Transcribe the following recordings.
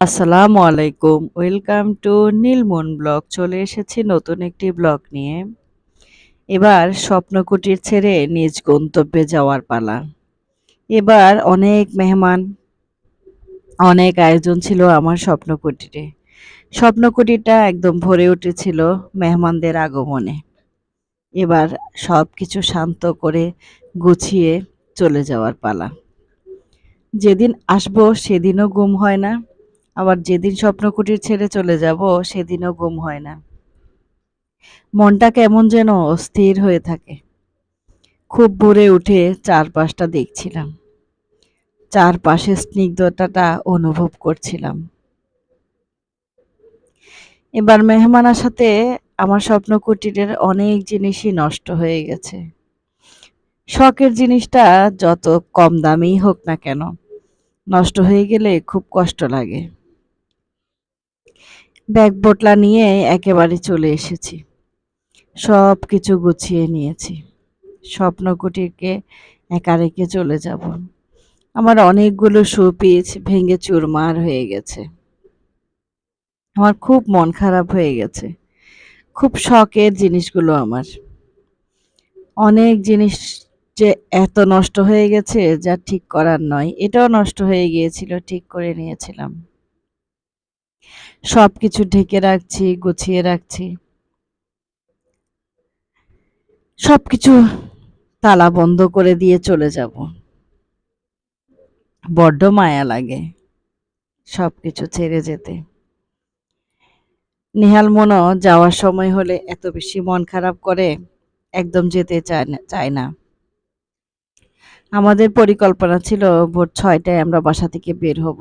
আসসালামু আলাইকুম। Welcome to Nilmon blog. চলে এসেছি নতুন একটি ব্লগ নিয়ে। এবার স্বপ্নকুটির ছেড়ে নিজ গন্তব্যে যাওয়ার পালা। এবার অনেক মেহমান, অনেক আয়োজন ছিল আমার স্বপ্নকুটিরে। স্বপ্নকুটিটা একদম ভরে উঠেছিল মেহমানদের আগমনে। এবার সব কিছু শান্ত করে গুছিয়ে চলে যাওয়ার পালা। যেদিন আসব সেদিনও গুম হয় না। আবার যেদিন স্বপ্নকুটির ছেড়ে চলে যাব, সেদিনও ঘুম হয় না। মনটা কেমন যেন অস্থির হয়ে থাকে। খুব ভোরে উঠে চারপাশটা দেখছিলাম। চারপাশে স্নিগ্ধতাটা অনুভব করছিলাম। এবার মেহমান আসাতে আমার স্বপ্ন কুটিরের অনেক জিনিসই নষ্ট হয়ে গেছে। শখের জিনিসটা যত কম দামেই হোক না কেন, নষ্ট হয়ে গেলে খুব কষ্ট লাগে। ব্যাগ বোটলা নিয়ে একেবারে চলে এসেছি। সব কিছু গুছিয়ে নিয়েছি। স্বপ্নকুটিরকে একা রেখে চলে যাব। আমার অনেকগুলো শোপিস ভেঙে চুরমার হয়ে গেছে। আমার খুব মন খারাপ হয়ে গেছে। খুব শখের জিনিসগুলো আমার। অনেক জিনিস যে এত নষ্ট হয়ে গেছে, যা ঠিক করার নয়, এটাও নষ্ট হয়ে গিয়েছিল, ঠিক করে নিয়েছিলাম। সব কিছু ঢেকে রাখছি, গুছিয়ে রাখছি। সব কিছু তালা বন্ধ করে দিয়ে চলে যাব। বড্ড মায়া লাগে সব কিছু ছেড়ে যেতে। নেহাল মনো যাওয়ার সময় হলে এত বেশি মন খারাপ করে একদম যেতে চায় না চায় না। আমাদের পরিকল্পনা ছিল ভোর ছয়টায় আমরা বাসা থেকে বের হব।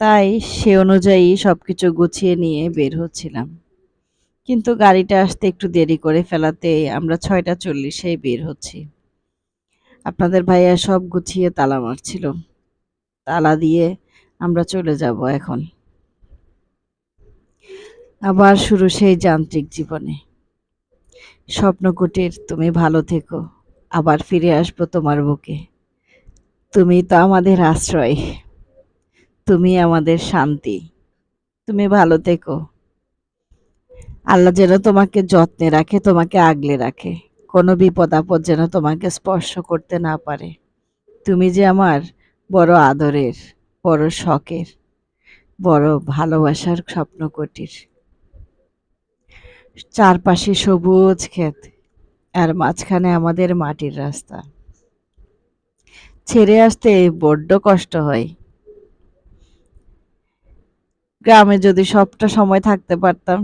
তাই সে অনুযায়ী সব কিছু গুছিয়ে নিয়ে বের হচ্ছিলাম। কিন্তু গাড়িটা আসতে একটু দেরি করে ফেলাতে আমরা ছয়টা চল্লিশেই বের হচ্ছি। আপনাদের ভাইয়া সব গুছিয়ে তালা মারছিল। তালা দিয়ে আমরা চলে যাব এখন। আবার শুরু সেই যান্ত্রিক জীবনে। স্বপ্নকুটির, তুমি ভালো থেকো। আবার ফিরে আসব তোমার বুকে। তুমি তো আমাদের আশ্রয়। তুমি আমাদের শান্তি। তুমি ভালো থেকো। আল্লাহ যেন তোমাকে যত্নে রাখে, তোমাকে আগলে রাখে। কোনো বিপদ আপদ যেন তোমাকে স্পর্শ করতে না পারে। তুমি যে আমার বড় আদরের, বড় শখের, বড় ভালোবাসার স্বপ্ন কুটির। চারপাশে সবুজ ক্ষেত আর মাঝখানে আমাদের মাটির রাস্তা। ছেড়ে আসতে বড্ড কষ্ট হয়। গ্রামে যদি সবটা সময় থাকতে পারতাম।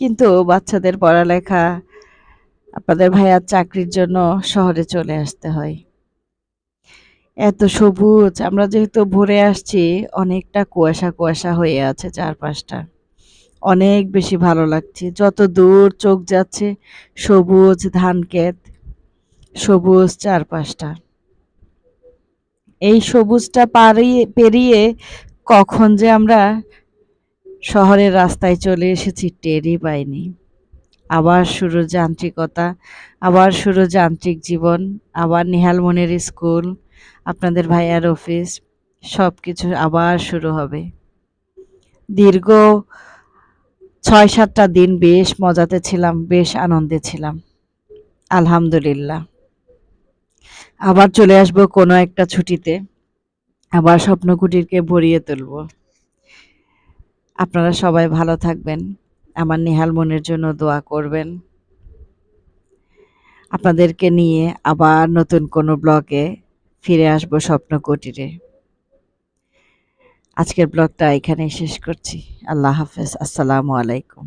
কিন্তু বাচ্চাদের পড়ালেখা, আপনাদের ভাইয়ার চাকরির জন্য শহরে চলে আসতে হয়। এত সবুজ, আমরা যেহেতু ভরে আসছি, অনেকটা কুয়াশা কুয়াশা হয়ে আছে চারপাশটা। অনেক বেশি ভালো লাগছে। যত দূর চোখ যাচ্ছে, সবুজ ধান ক্ষেত, সবুজ চারপাশটা। এই সবুজটা পারিয়ে পেরিয়ে কখন যে আমরা শহরের রাস্তায় চলে এসেছি, টেরই পাইনি। আবার শুরু যান্ত্রিকতা আবার শুরু যান্ত্রিক জীবন, আবার নিহালমনির স্কুল, আপনাদের ভাইয়ার অফিস সব কিছু আবার শুরু হবে। দীর্ঘ ছয় সাতটা দিন বেশ মজাতে ছিলাম, বেশ আনন্দে ছিলাম। আলহামদুলিল্লাহ। আবার চলে আসব কোনো একটা ছুটিতে। আবার স্বপ্নকুটিরকে ভরিয়ে তুলব। আপনারা সবাই ভালো থাকবেন। আমার নেহাল মনের জন্য দোয়া করবেন। আপনাদেরকে নিয়ে আবার নতুন কোনো ব্লগে ফিরে আসব স্বপ্ন কুটিরে আজকের ব্লগটা এখানেই শেষ করছি। আল্লাহ হাফেজ। আসসালামু আলাইকুম।